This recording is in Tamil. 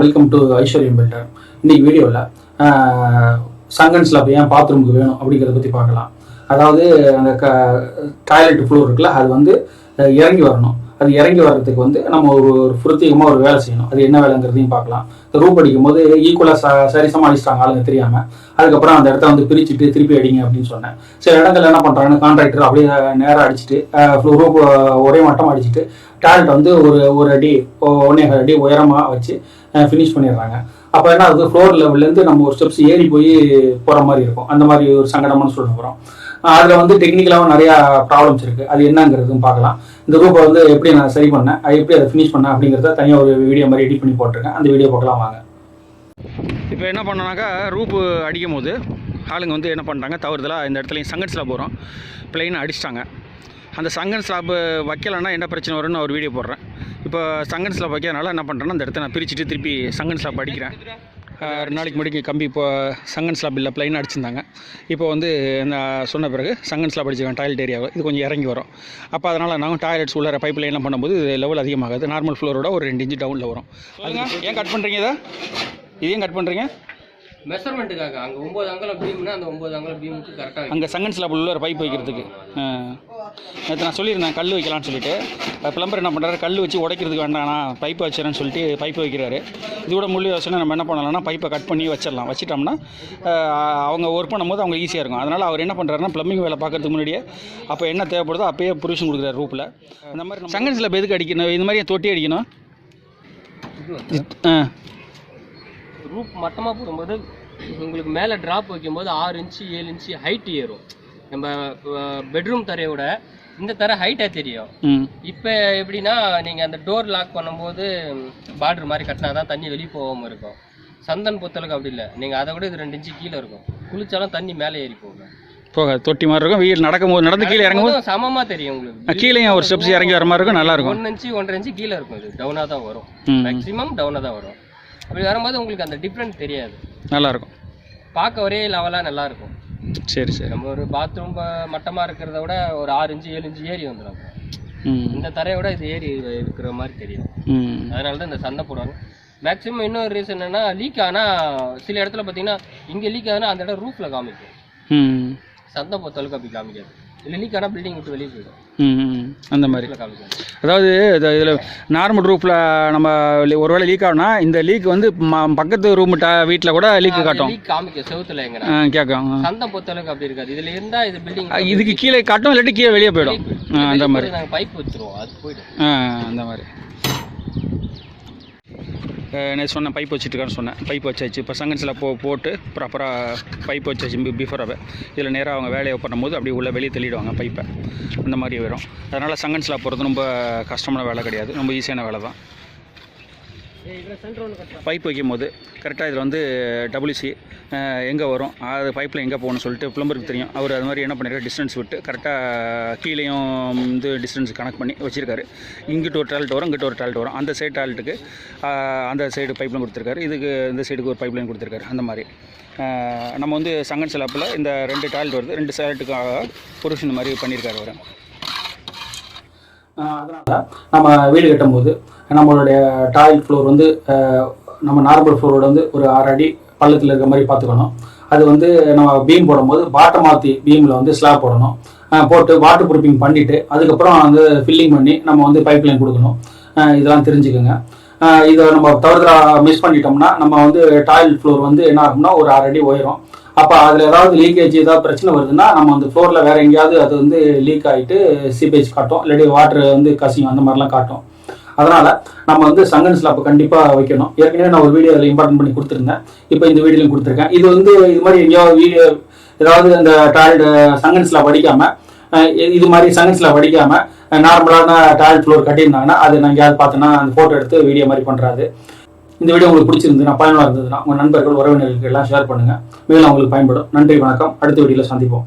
வெல்கம் டு ஐஸ்வர்யம் பில்டர் இன்னைக்கு வீடியோவில் சங்கன்ஸில் அப்போ ஏன் பாத்ரூமுக்கு வேணும் அப்படிங்கிறத பற்றி பார்க்கலாம். அதாவது அந்த க டாய்லெட் ஃப்ளோர் இருக்குல்ல அது வந்து இறங்கி வரணும். அது இறங்கி வர்றதுக்கு வந்து நம்ம ஒரு ஒரு புரத்தியமாக ஒரு வேலை செய்யணும். அது என்ன வேலைங்கிறதையும் பார்க்கலாம். இந்த ரூப் அடிக்கும் போது ஈக்குவலாக ச சரிசமாக அடிச்சிட்டாங்க ஆளுங்க தெரியாமல் அதுக்கப்புறம் அந்த இடத்த வந்து பிரிச்சுட்டு திருப்பி அடிங்க அப்படின்னு சொன்னேன். சில இடங்கள்ல என்ன பண்ணுறாங்க கான்ட்ராக்டர் அப்படியே நேராக அடிச்சுட்டு ரூப் ஒரே மட்டம் அடிச்சுட்டு டேலண்ட் வந்து ஒரு ஒரு அடி ஒன்னே அடி உயரமாக வச்சு ஃபினிஷ் பண்ணிடுறாங்க. அப்போ என்ன அது ஃப்ளோர் லெவல்லேருந்து நம்ம ஒரு ஸ்டெப்ஸ் ஏறி போய் போகிற மாதிரி இருக்கும். அந்த மாதிரி ஒரு சங்கடமான சூழ்நிலை வரும். அதில் வந்து டெக்னிக்கலாகவும் நிறையா ப்ராப்ளம்ஸ் இருக்குது அது என்னங்கிறதும் பார்க்கலாம். இந்த ரூப்பை வந்து எப்படி நான் சரி பண்ணேன்? அது எப்படி அதை ஃபினிஷ் பண்ணேன் அப்படிங்கிறத தனியாக ஒரு வீடியோ மாதிரி எடிட் பண்ணி போட்டிருக்கேன். அந்த வீடியோ பார்க்கலாம் வாங்க. இப்போ என்ன பண்ணோன்னாக்கா ரூப்பு அடிக்கும் போது ஆளுங்க வந்து என்ன பண்ணுறாங்க தவறுதலாக இந்த இடத்துலையும் சங்கன் ஸ்லாப் வரும். பிளெயினை அடிச்சிட்டாங்க. அந்த சங்கன் ஸ்லாப் வைக்கலைன்னா என்ன பிரச்சனை வரும்னு நான் ஒரு வீடியோ போடுறேன். இப்போ சங்கன் ஸ்லாப் வைக்கிறதுனால என்ன பண்ணுறேன்னா அந்த இடத்த நான் பிரிச்சுட்டு திருப்பி சங்கன் ஸ்லாப் அடிக்கிறேன். ரெண்டு நாளைக்கு முன்னாடி கம்பி இப்போ சங்கன் ஸ்லாப் இல்லை பிளைன் அடிச்சிருந்தாங்க. இப்போ வந்து நான் சொன்ன பிறகு சங்கன் ஸ்லாப் அடிச்சிருக்கேன் டாய்லெட் ஏரியாவை இது கொஞ்சம் இறங்கி வரும். அப்போ அதனால் நாங்கள் டாய்லெட்ஸ் உள்ள பைப் லைன்லாம் பண்ணும்போது லெவல் அதிகமாகாது. நார்மல் ஃப்ளோரோட ஒரு ரெண்டு இன்ச்சு டவுனில் வரும். அதுங்க ஏன் கட் பண்ணுறீங்க இதை? இதையும் கட் பண்ணுறீங்க மெஷர்மெண்ட்டுக்காக அங்கே ஒம்பது அங்கலம் பீம்னா அந்த ஒம்பது அங்கலம் பீமுக்கு கரெக்டாக அங்கே சங்கன் ஸ்லாப் உள்ள ஒரு பைப் வைக்கிறதுக்கு நேற்று நான் சொல்லியிருந்தேன் கல் வைக்கலாம்னு சொல்லிட்டு. பிளம்பர் என்ன பண்ணுறாரு கல் வச்சு உடைக்கிறதுக்கு வேண்டாம்ண்ணா பைப் வச்சுறேன்னு சொல்லிட்டு பைப் வைக்கிறாரு. இதோட முள்ளு யோசனை நம்ம என்ன பண்ணலாம்னா பைப்பை கட் பண்ணி வச்சிடலாம். வச்சிட்டோம்னா அவங்க ஒர்க் பண்ணும்போது அவங்க ஈஸியாக இருக்கும். அதனால் அவர் என்ன பண்ணுறாருன்னா ப்ளம்பிங் வேலை பார்க்கறதுக்கு முன்னாடியே அப்போ என்ன தேவைப்படுதோ அப்பயே புருஷன் கொடுக்குறாரு ரூப்பில் இந்த மாதிரி சங்கன் ஸ்லாப் எதுக்கு அடிக்கணும்? இது மாதிரி தொட்டி அடிக்கணும். ஆ. ரூப் மட்டமாக போடும்போது உங்களுக்கு மேலே ட்ராப் வைக்கும்போது ஆறு இன்ச்சு ஏழு இன்ச்சு ஹைட் ஏறும். நம்ம பெட்ரூம் தரையோட இந்த தரை ஹைட்டாக தெரியும். இப்போ எப்படின்னா நீங்கள் அந்த டோர் லாக் பண்ணும்போது பார்டர் மாதிரி கட்டினா தான் தண்ணி வெளியே போகாமல் இருக்கும். சந்தன் பொத்தலுக்கு அப்படி இல்லை. நீங்கள் அதை விட இது ரெண்டு இன்ச்சு கீழே இருக்கும். குளிச்சாலும் தண்ணி மேலே ஏறி போகும். போக தொட்டி மாதிரி இருக்கும். வீடு நடக்கும்போது நடந்து கீழே இறங்கும்போது சமமாக தெரியும் உங்களுக்கு. கீழேயும் ஒரு ஸ்டெப்ஸ் இறங்கி வர மாதிரி இருக்கும். நல்லா இருக்கும். ஒன்று இன்ச்சு ஒன்றரை இன்ச்சு கீழே இருக்கும் இது. டவுனாக தான் வரும். மேக்ஸிமம் டவுனாக தான் வரும். அப்படி வரும்போது உங்களுக்கு அந்த டிஃப்ரெண்ட் தெரியாது. நல்லா இருக்கும். பார்க்க ஒரே லெவலாக நல்லா இருக்கும். சரி சரி. நம்ம ஒரு பாத்ரூம் மட்டமாக இருக்கிறத விட ஒரு ஆறு இன்ச்சு ஏழு இன்ச்சு ஏறி வந்துடும். இந்த தரையை விட இது ஏறி இருக்கிற மாதிரி தெரியும். அதனால தான் இந்த சண்டை போடுவாங்க. மேக்ஸிமம் இன்னொரு ரீசன் என்னன்னா லீக் ஆனால் சில இடத்துல பார்த்தீங்கன்னா இங்கே லீக் ஆகுனா அந்த இடம் ரூஃபில் காமிக்கும். சந்தை பொறுத்தளவுக்கு அப்படி காமிக்காது. இல்லை லீக் ஆனால் பில்டிங் விட்டு வெளியே போயிடும். ம், ம் அந்த மாதிரி. அதாவது இதில் நார்மல் ரூஃபில் நம்ம லி- ஒருவேளை லீக் ஆகுனா இந்த லீக் வந்து பக்கத்து ரூம் வீட்டில் கூட லீக் காட்டும். லீக் காமிக்கும் செவுத்துல கேட்கும். ஆ. சந்தை பொறுத்தளவுக்கு அப்படி இருக்காது. இதுல இருந்தா இது பில்டிங் இதுக்கு கீழே காட்டும் இல்லாட்டி கீழே வெளியே போயிடும். அந்த மாதிரி. நாங்கள் பைப் வச்சிருவோம் அது போயிடும். அந்த மாதிரி. நான் சொன்னேன் பைப் வச்சுட்டுருக்கான்னு சொன்னேன். பைப் வச்சாச்சு. இப்போ சங்கன்ஸில் போ போட்டு ப்ராப்பராக பைப் வச்சாச்சு பிஃபோராகவே இதில் நேராக அவங்க வேலையை பண்ணும்போது அப்படியே உள்ளே வெளியே தள்ளிடுவாங்க பைப்பை அந்த மாதிரி வரும். அதனால் சங்கன்ஸில் போகிறது ரொம்ப கஷ்டமான வேலை கிடையாது. ரொம்ப ஈஸியான வேலை தான் பைப் வைக்கும் போது கரெக்டாக இதில் வந்து டபுள்யூசி எங்கே வரும் அது பைப்பில் எங்கே போகணும்னு சொல்லிட்டு ப்ளம்பருக்கு தெரியும். அவர் அது மாதிரி என்ன பண்ணிருக்கார் டிஸ்டன்ஸ் விட்டு கரெக்டாக கீழேயும் வந்து டிஸ்டன்ஸ் கனெக்ட் பண்ணி வச்சுருக்காரு. இங்கிட்ட ஒரு டாய்லெட் வரும் இங்கிட்ட ஒரு டாய்லெட் வரும். அந்த சைடு டாய்லெட்டுக்கு அந்த சைடு பைப்லைன் கொடுத்துருக்காரு. இதுக்கு இந்த சைடுக்கு ஒரு பைப்லைன் கொடுத்துருக்காரு அந்த மாதிரி. நம்ம வந்து சங்கன் சிலாப்பில் இந்த ரெண்டு டாய்லெட் வருது ரெண்டு டாய்லெட்டுக்காக பொருஷன் மாதிரி பண்ணியிருக்காரு அவர். அதனால் நம்ம வீடு கட்டும்போது நம்மளுடைய டாய்லெட் ஃப்ளோர் வந்து நம்ம நார்மல் ஃப்ளோரோட வந்து ஒரு ஆறு அடி பள்ளத்தில் இருக்கிற மாதிரி பார்த்துக்கணும். அது வந்து நம்ம பீம் போடும்போது பாட்டம் மாற்றி பீமில் வந்து ஸ்லாப் போடணும். போட்டு வாட்டர் ப்ரூஃபிங் பண்ணிவிட்டு அதுக்கப்புறம் வந்து ஃபில்லிங் பண்ணி நம்ம வந்து பைப் லைன் கொடுக்கணும் இதெல்லாம் தெரிஞ்சுக்கோங்க. இதை நம்ம தவறுதலாக மிஸ் பண்ணிட்டோம்னா நம்ம வந்து டாய்லெட் ஃப்ளோர் வந்து என்ன ஆகும்னா ஒரு ஆறு அடி உயரும். அப்போ அதில் ஏதாவது லீக்கேஜ் ஏதாவது பிரச்சனை வருதுன்னா நம்ம அந்த ஃப்ளோரில் வேறு எங்கேயாவது அது வந்து லீக் ஆகிட்டு சீபேஜ் காட்டும் இல்லாட்டி வாட்டர் வந்து கசியும் அந்த மாதிரிலாம் காட்டும் அதனால் நம்ம வந்து சங்கன் ஸ்லாப் கண்டிப்பாக வைக்கணும். ஏற்கனவே நான் ஒரு வீடியோ அதில் இம்பார்ட்டன் பண்ணி கொடுத்துருந்தேன். இப்போ இந்த வீடியோலையும் கொடுத்துருக்கேன். இது வந்து இது மாதிரி எங்கேயாவது வீடியோ ஏதாவது அந்த டாய்லெட் சங்கன் ஸ்லாப் அடிக்காமல் இது மாதிரி சங்கன் ஸ்லாப் அடிக்காமல் நார்மலான டாய்லெட் ஃப்ளோர் கட்டியிருந்தாங்கன்னா அது நான் எங்கேயாவது பார்த்தோன்னா அந்த ஃபோட்டோ எடுத்து வீடியோ மாதிரி பண்ணுறாது இந்த வீடியோ உங்களுக்கு பிடிச்சிருந்ததுன்னா பயனுள்ள இருந்ததுன்னா உங்கள் நண்பர்கள் உறவினர்களுக்கு எல்லாம் ஷேர் பண்ணுங்கள் மேலும் அவங்களுக்கு பயன்படும். நன்றி வணக்கம். அடுத்த வீடியோவில் சந்திப்போம்.